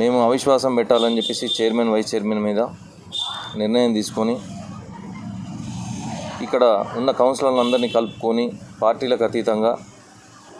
మేము అవిశ్వాసం పెట్టాలని చెప్పేసి చైర్మన్ వైస్ చైర్మన్ మీద నిర్ణయం తీసుకొని ఇక్కడ ఉన్న కౌన్సిలర్లందరినీ కలుపుకొని పార్టీలకు అతీతంగా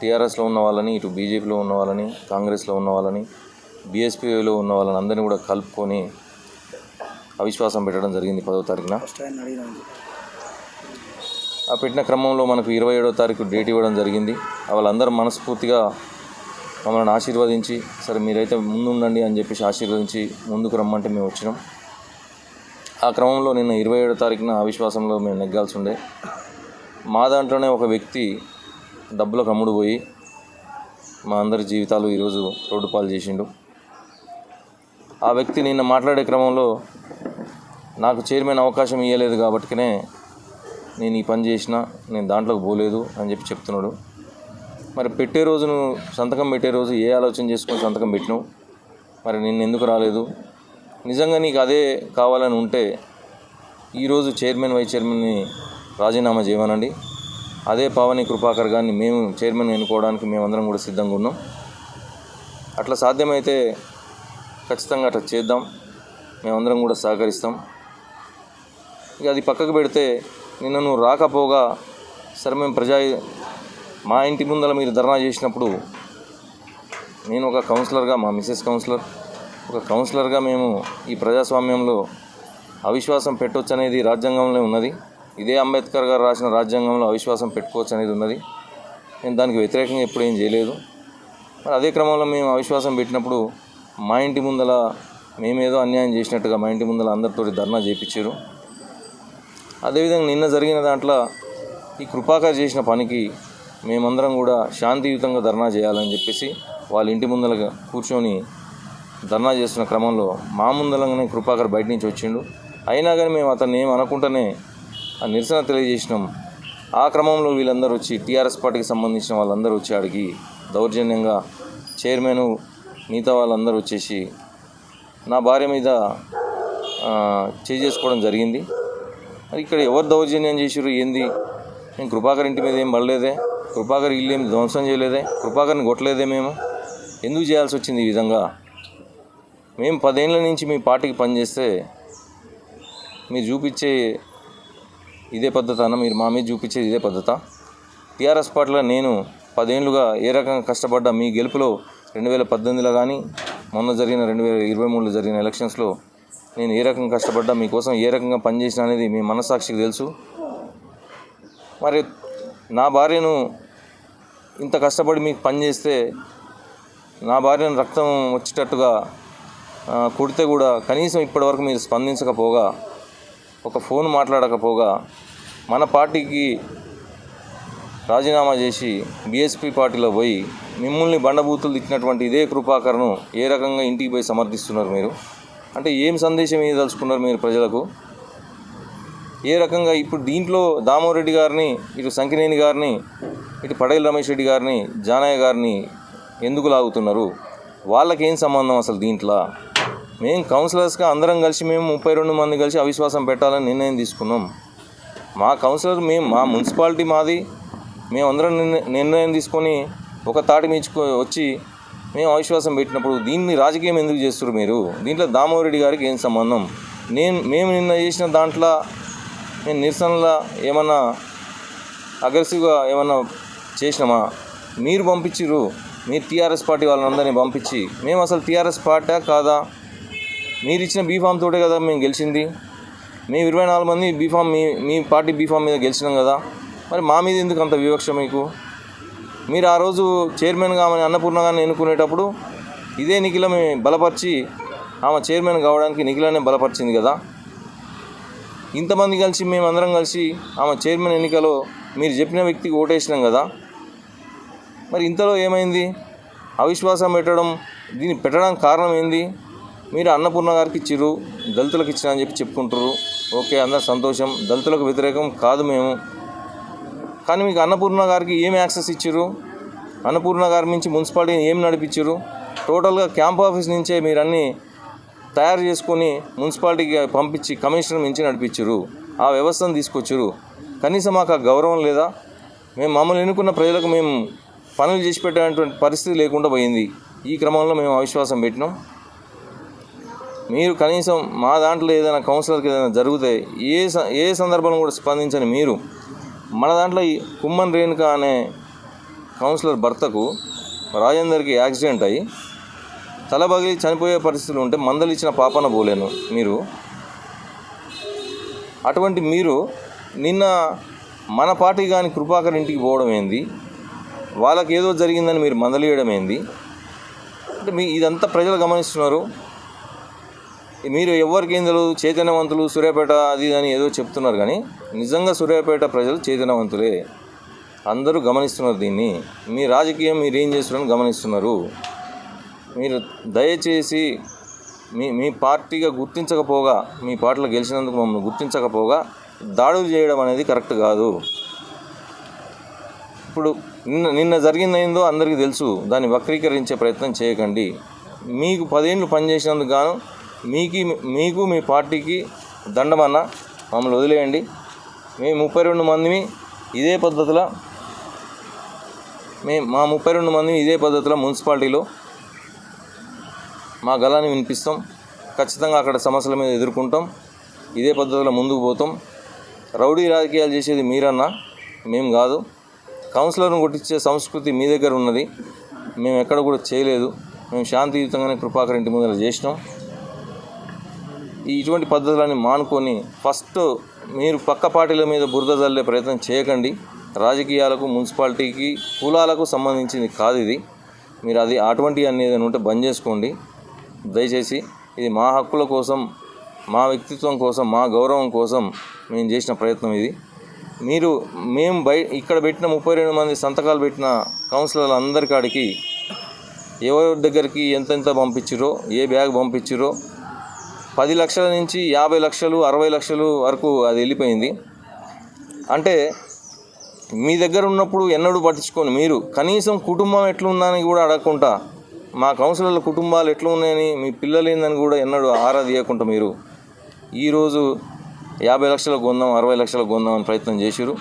టీఆర్ఎస్లో ఉన్న వాళ్ళని ఇటు బీజేపీలో ఉన్న వాళ్ళని కాంగ్రెస్లో ఉన్న వాళ్ళని బీఎస్పీలో ఉన్న వాళ్ళని అందరినీ కూడా కలుపుకొని అవిశ్వాసం పెట్టడం జరిగింది పదో తారీఖున. ఆ పెట్టిన క్రమంలో మనకు ఇరవై ఏడో తారీఖు డేట్ ఇవ్వడం జరిగింది. వాళ్ళందరూ మనస్ఫూర్తిగా మమ్మల్ని ఆశీర్వదించి సరే మీరైతే ముందుండండి అని చెప్పేసి ఆశీర్వదించి ముందుకు రమ్మంటే మేము వచ్చినాం. ఆ క్రమంలో నిన్న ఇరవై ఏడో తారీఖున అవిశ్వాసంలో మేము నెగ్గాల్సి ఉండే. మా దాంట్లోనే ఒక వ్యక్తి డబ్బులకు అమ్ముడు పోయి మా అందరి జీవితాలు ఈరోజు రోడ్డు పాలు చేసిండు. ఆ వ్యక్తి నిన్న మాట్లాడే క్రమంలో నాకు చైర్మన్ అవకాశం ఇవ్వలేదు కాబట్టినే నేను ఈ పని చేసిన నేను దాంట్లోకి పోలేదు అని చెప్పి చెప్తున్నాడు. మరి పెట్టే రోజును సంతకం పెట్టే రోజు ఏ ఆలోచన చేసుకొని సంతకం పెట్టినావు? మరి నిన్ను ఎందుకు రాలేదు? నిజంగా నీకు అదే కావాలని ఉంటే ఈరోజు చైర్మన్ వైస్ చైర్మన్ని రాజీనామా చేయమనండి. అదే పావని కృపాకర్ గారిని మేము చైర్మన్ ఎన్నుకోవడానికి మేమందరం కూడా సిద్ధంగా ఉన్నాం. అట్లా సాధ్యమైతే ఖచ్చితంగా అట్లా చేద్దాం. మేమందరం కూడా సహకరిస్తాం. ఇక అది పక్కకు పెడితే నిన్న నువ్వు రాకపోగా సరే మేము ప్రజా మా ఇంటి ముందర మీరు ధర్నా చేసినప్పుడు నేను ఒక కౌన్సిలర్గా మా మిసెస్ కౌన్సిలర్ ఒక కౌన్సిలర్గా మేము ఈ ప్రజాస్వామ్యంలో అవిశ్వాసం పెట్టవచ్చు అనేది రాజ్యాంగంలో ఉన్నది. ఇదే అంబేద్కర్ గారు రాసిన రాజ్యాంగంలో అవిశ్వాసం పెట్టుకోవచ్చు అనేది ఉన్నది. నేను దానికి వ్యతిరేకంగా ఎప్పుడు ఏం చేయలేదు. మరి అదే క్రమంలో మేము అవిశ్వాసం పెట్టినప్పుడు మా ఇంటి ముందల మేమేదో అన్యాయం చేసినట్టుగా మా ఇంటి ముందల అందరితో ధర్నా చేయించారు అదేవిధంగా నిన్న జరిగిన దాంట్లో ఈ కృపాకర్ చేసిన పనికి మేమందరం కూడా శాంతియుతంగా ధర్నా చేయాలని చెప్పేసి వాళ్ళ ఇంటి ముందర కూర్చొని ధర్నా చేస్తున్న క్రమంలో మా ముందరంగానే కృపాకర్ బయట నుంచి వచ్చిండు. అయినా కానీ మేము అతన్ని ఏం ఆ నిరసన తెలియజేసినాం. ఆ క్రమంలో వీళ్ళందరూ వచ్చి టీఆర్ఎస్ పార్టీకి సంబంధించిన వాళ్ళందరూ వచ్చి ఆడికి దౌర్జన్యంగా చైర్మన్ మిగతా వాళ్ళందరూ వచ్చేసి నా భార్య మీద చేసుకోవడం జరిగింది. మరి ఇక్కడ ఎవరు దౌర్జన్యం చేసారు ఏంది? నేను కృపాకర్ ఇంటి మీద ఏం పడలేదే. కృపాకర్ ఇల్లు ఏం ధ్వంసం చేయలేదే? కృపాకర్ని కొట్టలేదే మేము? ఎందుకు చేయాల్సి వచ్చింది ఈ విధంగా? మేము పదేళ్ళ నుంచి మీ పార్టీకి పనిచేస్తే మీరు చూపించే ఇదే పద్ధత అన్న? మీరు మా మీద చూపించేది ఇదే పద్ధత? టీఆర్ఎస్ పార్టీలో నేను పదేళ్ళుగా ఏ రకంగా కష్టపడ్డా మీ గెలుపులో రెండు వేల పద్దెనిమిదిలో కానీ మొన్న జరిగిన రెండు వేల ఇరవై మూడులో జరిగిన ఎలక్షన్స్లో నేను ఏ రకంగా కష్టపడ్డా మీకోసం ఏ రకంగా పనిచేసిన అనేది మీ మనస్సాక్షికి తెలుసు. మరి నా భార్యను ఇంత కష్టపడి మీకు పనిచేస్తే నా భార్యను రక్తం వచ్చేటట్టుగా కుడితే కూడా కనీసం ఇప్పటివరకు మీరు స్పందించకపోగా ఒక ఫోన్ మాట్లాడకపోగా మన పార్టీకి రాజీనామా చేసి బీఎస్పీ పార్టీలో పోయి మిమ్మల్ని బండబూతులు తిట్టినటువంటి ఇదే కృపాకరను ఏ రకంగా ఇంటికి పోయి సమర్థిస్తున్నారు మీరు? అంటే ఏం సందేశం ఇవ్వదలుచుకున్నారు మీరు ప్రజలకు? ఏ రకంగా ఇప్పుడు దీంట్లో దామోరెడ్డి గారిని ఇటు సంకినేని గారిని ఇటు పటేల్ రమేష్ రెడ్డి గారిని జానయ్య గారిని ఎందుకు లాగుతున్నారు? వాళ్ళకి ఏం సంబంధం అసలు దీంట్లో? మేము కౌన్సిలర్స్గా అందరం కలిసి మేము ముప్పై రెండు మంది కలిసి అవిశ్వాసం పెట్టాలని నిర్ణయం తీసుకున్నాం. మా కౌన్సిలర్ మేము మా మున్సిపాలిటీ మాది. మేము అందరం నిర్ణయం తీసుకొని ఒక తాటి మీచుకో వచ్చి మేము అవిశ్వాసం పెట్టినప్పుడు దీన్ని రాజకీయం ఎందుకు చేస్తారు మీరు? దీంట్లో దామోరెడ్డి గారికి ఏం సంబంధం? నేను మేము నిన్న చేసిన దాంట్లో నేను నిరసనలా ఏమన్నా అగ్రెసివ్గా ఏమన్నా చేసినామా? మీరు పంపించిర్రు. మీరు టీఆర్ఎస్ పార్టీ వాళ్ళందరినీ పంపించి. మేము అసలు టీఆర్ఎస్ పార్టీ కాదా? మీరు ఇచ్చిన బీఫామ్ తోటే కదా మేము గెలిచింది. మేము ఇరవై నాలుగు మంది బీఫామ్ మీ మీ పార్టీ బీఫామ్ మీద గెలిచినాం కదా. మరి మా మీద ఎందుకు అంత వివక్ష మీకు? మీరు ఆ రోజు చైర్మన్గా ఆమె అన్నపూర్ణ గారిని ఎన్నుకునేటప్పుడు ఇదే నిఖిలని బలపరిచి ఆమె చైర్మన్ కావడానికి నిఖిలనే బలపరిచింది కదా. ఇంతమంది కలిసి మేమందరం కలిసి ఆమె చైర్మన్ ఎన్నికలో మీరు చెప్పిన వ్యక్తికి ఓటేసినాం కదా. మరి ఇంతలో ఏమైంది? అవిశ్వాసం పెట్టడం దీన్ని పెట్టడానికి కారణం ఏంది? మీరు అన్నపూర్ణ గారికి ఇచ్చిర్రు దళితులకు ఇచ్చిన అని చెప్పి చెప్పుకుంటారు ఓకే అందరు సంతోషం. దళితులకు వ్యతిరేకం కాదు మేము. కానీ మీకు అన్నపూర్ణ గారికి ఏం యాక్సెస్ ఇచ్చిర్రు? అన్నపూర్ణ గారి నుంచి మున్సిపాలిటీని ఏం నడిపించారు టోటల్గా క్యాంప్ ఆఫీస్ నుంచే మీరన్నీ తయారు చేసుకొని మున్సిపాలిటీకి పంపించి కమిషనర్ మించి నడిపించారు. ఆ వ్యవస్థను తీసుకొచ్చారు. కనీసం మాకు ఆ గౌరవం లేదా? మేము మమ్మల్ని ఎన్నుకున్న ప్రజలకు మేము పనులు చేసి పెట్టేటువంటి పరిస్థితి లేకుండా పోయింది. ఈ క్రమంలో మేము అవిశ్వాసం పెట్టినాం. మీరు కనీసం మా దాంట్లో ఏదైనా కౌన్సిలర్కి ఏదైనా జరిగితే ఏ స- ఏ సందర్భంలో కూడా స్పందించని మీరు మన దాంట్లో ఈ కుమ్మన్ రేణుక అనే కౌన్సిలర్ భర్తకు రాజేందర్కి యాక్సిడెంట్ అయ్యి తల పగిలి చనిపోయే పరిస్థితులు ఉంటే మందలు ఇచ్చిన పాపన పోలేను మీరు? అటువంటి మీరు నిన్న మన పార్టీ కానీ కృపాకర్ ఇంటికి పోవడం ఏంది? వాళ్ళకి ఏదో జరిగిందని మీరు మందలియడం ఏంది? అంటే మీ ఇదంతా ప్రజలు గమనిస్తున్నారు. మీరు ఎవరికి తెలియదు చైతన్యవంతులు సూర్యాపేట అది అని ఏదో చెప్తున్నారు కానీ నిజంగా సూర్యాపేట ప్రజలు చైతన్యవంతులే. అందరూ గమనిస్తున్నారు దీన్ని. మీ రాజకీయం మీరు ఏం చేస్తున్నారని గమనిస్తున్నారు. మీరు దయచేసి మీ మీ పార్టీగా గుర్తించకపోగా మీ పార్టీలో గెలిచినందుకు మమ్మల్ని గుర్తించకపోగా దాడులు చేయడం అనేది కరెక్ట్ కాదు. ఇప్పుడు నిన్న నిన్న జరిగిందేందో అందరికీ తెలుసు. దాన్ని వక్రీకరించే ప్రయత్నం చేయకండి. మీకు పదేళ్ళు పనిచేసినందుకు గాను మీకు మీకు మీ పార్టీకి దండమన్న మమ్మల్ని వదిలేయండి. మేము ముప్పై రెండు మందిని ఇదే పద్ధతిలో మేము మా ముప్పై రెండు మందిని ఇదే పద్ధతిలో మున్సిపాలిటీలో మా గలాన్ని వినిపిస్తాం. ఖచ్చితంగా అక్కడ సమస్యల మీద ఎదుర్కొంటాం. ఇదే పద్ధతిలో ముందుకు పోతాం. రౌడీ రాజకీయాలు చేసేది మీరన్నా మేము కాదు. కౌన్సిలర్ను కొట్టించే సంస్కృతి మీ దగ్గర ఉన్నది. మేము ఎక్కడ కూడా చేయలేదు. మేము శాంతియుతంగానే కృపాకర్ ఇంటి ముందర చేసినాం. ఈ ఇటువంటి పద్ధతులని మానుకొని ఫస్ట్ మీరు పక్క పార్టీల మీద బురద జల్లే ప్రయత్నం చేయకండి. రాజకీయాలకు మున్సిపాలిటీకి కులాలకు సంబంధించింది కాదు ఇది. మీరు అది అటువంటి అనేది ఉంటే బంద్ చేసుకోండి. దయచేసి ఇది మా హక్కుల కోసం మా వ్యక్తిత్వం కోసం మా గౌరవం కోసం మేము చేసిన ప్రయత్నం ఇది. మీరు మేము బయ ఇక్కడ పెట్టిన ముప్పై రెండు మంది సంతకాలు పెట్టిన కౌన్సిలర్లు అందరికాడికి ఎవరి దగ్గరికి ఎంతెంత పంపించిరో ఏ బ్యాగ్ పంపించిరో పది లక్షల నుంచి యాభై లక్షలు అరవై లక్షలు వరకు అది వెళ్ళిపోయింది. అంటే మీ దగ్గర ఉన్నప్పుడు ఎన్నడూ పట్టించుకొని మీరు. కనీసం కుటుంబం ఎట్లుందని కూడా అడగకుండా మా కౌన్సిలర్ల కుటుంబాలు ఎట్లా ఉన్నాయని మీ పిల్లలు ఏందని కూడా ఎన్నడూ ఆరా తీయకుండా మీరు ఈరోజు యాభై లక్షలకు కొందాం అరవై లక్షలకు కొందాం అని ప్రయత్నం చేసిరు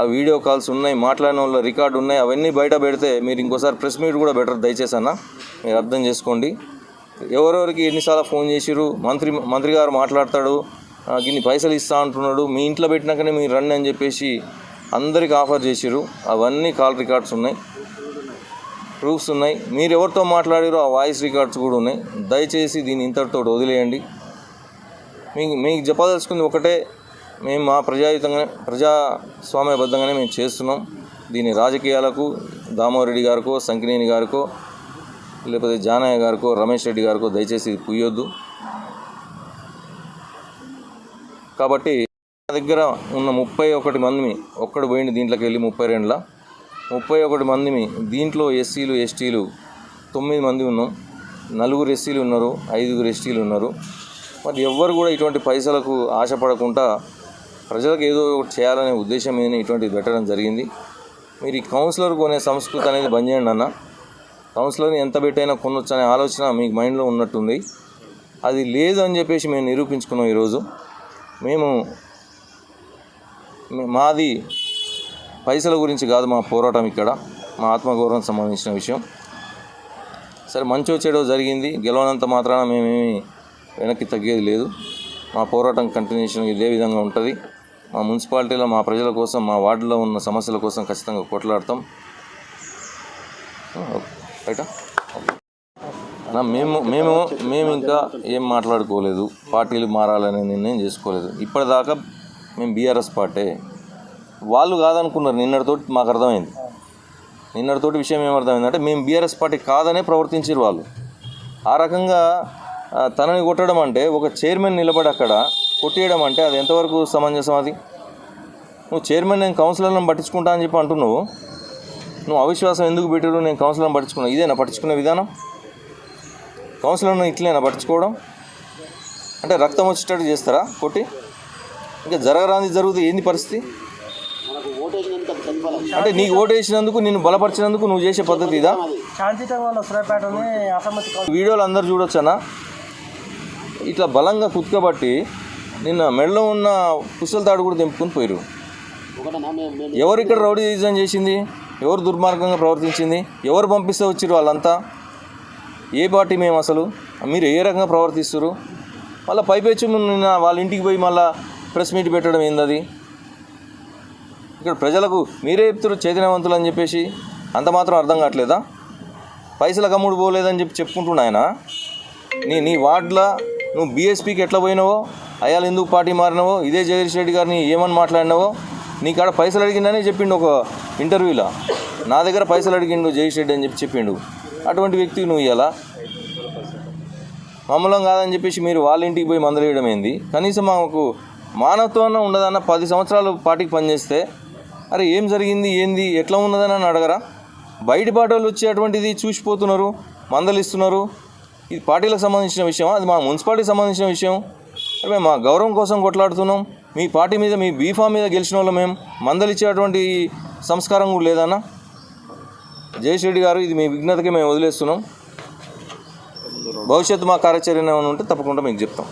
ఆ వీడియో కాల్స్ ఉన్నాయి మాట్లాడిన వాళ్ళ రికార్డు ఉన్నాయి అవన్నీ బయట పెడితే మీరు ఇంకోసారి ప్రెస్ మీట్ కూడా బెటర్ దయచేసి అన్న మీరు అర్థం చేసుకోండి. ఎవరెవరికి ఎన్నిసార్లు ఫోన్ చేసిరు మంత్రి మంత్రి గారు మాట్లాడతాడు గిన్ని పైసలు ఇస్తా అంటున్నాడు మీ ఇంట్లో పెట్టినాకనే మీరు రండి అని చెప్పేసి అందరికి ఆఫర్ చేసిరు అవన్నీ కాల్ రికార్డ్స్ ఉన్నాయి. ప్రూఫ్స్ ఉన్నాయి. మీరు ఎవరితో మాట్లాడారో ఆ వాయిస్ రికార్డ్స్ కూడా ఉన్నాయి. దయచేసి దీన్ని ఇంతటితో వదిలేయండి. మీకు మీకు చెప్పదలుచుకుంది ఒకటే మేము మా ప్రజాయుతంగా ప్రజాస్వామ్యబద్ధంగానే మేము చేస్తున్నాం. దీన్ని రాజకీయాలకు దామోరెడ్డి గారికో సంకినేని గారికో లేకపోతే జానయ్య గారికో రమేష్ రెడ్డి గారికో దయచేసి ఇది పుయ్యొద్దు కాబట్టి నా దగ్గర ఉన్న ముప్పై ఒకటి మంది ఒక్కడు పోయింది దీంట్లోకి వెళ్ళి ముప్పై రెండుల. ముప్పై ఒకటి మందిని దీంట్లో ఎస్సీలు ఎస్టీలు తొమ్మిది మంది ఉన్నాం. నలుగురు ఎస్సీలు ఉన్నారు ఐదుగురు ఎస్టీలు ఉన్నారు. మరి ఎవ్వరు కూడా ఇటువంటి పైసలకు ఆశపడకుండా ప్రజలకు ఏదో ఒకటి చేయాలనే ఉద్దేశం మీద ఇటువంటిది పెట్టడం జరిగింది. మీరు ఈ కౌన్సిలర్ కొనే సంస్కృతి అనేది బంద్ చేయండి అన్న. కౌన్సిలర్ని ఎంత పెట్టైనా కొనొచ్చు అనే ఆలోచన మీకు మైండ్లో ఉన్నట్టుంది. అది లేదు అని చెప్పేసి మేము నిరూపించుకున్నాం ఈరోజు. మేము మాది పైసల గురించి కాదు మా పోరాటం ఇక్కడ మా ఆత్మగౌరవం సంబంధించిన విషయం. సరే మంచో చెడో జరిగింది. గెలవనంత మాత్రాన మేమేమి వెనక్కి తగ్గేది లేదు. మా పోరాటం కంటిన్యూషన్ ఇదే విధంగా ఉంటుంది. మా మున్సిపాలిటీలో మా ప్రజల కోసం మా వార్డులో ఉన్న సమస్యల కోసం ఖచ్చితంగా కొట్లాడతాం. బయట అన్న మేము మేము మేము ఇంకా ఏం మాట్లాడుకోలేదు. పార్టీలు మారాలనే నిర్ణయం చేసుకోలేదు. ఇప్పటిదాకా మేము బీఆర్ఎస్ పార్టీ. వాళ్ళు కాదనుకున్నారు. నిన్నటితోటి మాకు అర్థమైంది. నిన్నటితోటి విషయం ఏమర్థమైందంటే మేము బీఆర్ఎస్ పార్టీ కాదనే ప్రవర్తించారు వాళ్ళు. ఆ రకంగా తనని కొట్టడం అంటే ఒక చైర్మన్ నిలబడి అక్కడ కొట్టేయడం అంటే అది ఎంతవరకు సమంజసం అది? నువ్వు చైర్మన్ నేను కౌన్సిలర్లను పట్టించుకుంటా అని చెప్పి అంటున్నావు. నువ్వు అవిశ్వాసం ఎందుకు పెట్టారు నేను కౌన్సిలర్ని పట్టించుకున్నా. ఇదేనా పట్టించుకునే విధానం? కౌన్సిలర్ను ఇట్లేనా పట్టించుకోవడం? అంటే రక్తం వచ్చేటట్టు చేస్తారా? కొట్టి? ఇంకా జరగరాంది జరుగుతుంది ఏంది పరిస్థితి? అంటే నీకు ఓటు వేసినందుకు నిన్ను బలపరిచినందుకు నువ్వు చేసే పద్ధతి ఇదా? వీడియోలు అందరు చూడొచ్చనా? ఇట్లా బలంగా కుత్కబట్టి నిన్న మెడలో ఉన్న పుస్తల తాడు కూడా తెంపుకొని పోయారు ఎవరు ఇక్కడ రౌడీ డిజైన్ చేసింది? ఎవరు దుర్మార్గంగా ప్రవర్తించింది? ఎవరు పంపిస్తే వచ్చారు వాళ్ళంతా? ఏ పార్టీ మేము అసలు? మీరు ఏ రకంగా ప్రవర్తిస్తారు మళ్ళీ పైపెచ్చు నిన్న వాళ్ళ ఇంటికి పోయి మళ్ళీ ప్రెస్ మీట్ పెట్టడం ఏందది? ఇక్కడ ప్రజలకు మీరే చెప్తారు చైతన్యవంతులు అని చెప్పేసి. అంత మాత్రం అర్థం కావట్లేదా? పైసల కమ్ముడు పోలేదని చెప్పి చెప్పుకుంటున్నా ఆయన. నీ నీ వార్డులో నువ్వు బీఎస్పీకి ఎట్లా పోయినావో అయాలు ఎందుకు పార్టీ మారినావో ఇదే జగదీష్ రెడ్డి గారిని ఏమని మాట్లాడినావో నీ కాడ పైసలు అడిగిందని చెప్పిండు ఒక ఇంటర్వ్యూలో. నా దగ్గర పైసలు అడిగిండు జగదీష్ రెడ్డి అని చెప్పి చెప్పిండు. అటువంటి వ్యక్తికి నువ్వు ఇవ్వాలా మమ్మల్ని కాదని చెప్పేసి మీరు వాళ్ళ ఇంటికి పోయి మందలేయడం ఏంది? కనీసం మాకు మానవత్వం ఉండదన్న పది సంవత్సరాలు పార్టీకి పనిచేస్తే అరే ఏం జరిగింది ఏంది ఎట్లా ఉన్నదని అని అడగరా? బయట పాటలు వచ్చి అటువంటిది చూసిపోతున్నారు మందలిస్తున్నారు. ఇది పార్టీలకు సంబంధించిన విషయమా? అది మా మున్సిపాలిటీకి సంబంధించిన విషయం. అరే మేము మా గౌరవం కోసం కొట్లాడుతున్నాం. మీ పార్టీ మీద మీ బీఫామ్ మీద గెలిచిన వాళ్ళు మేము. మందలిచ్చేటువంటి సంస్కారం కూడా లేదన్నా? జయేష్ రెడ్డి గారు ఇది మీ విఘ్నతకి మేము వదిలేస్తున్నాం. భవిష్యత్తు మా కార్యాచరణ ఏమైనా ఉంటే తప్పకుండా మీకు చెప్తాం.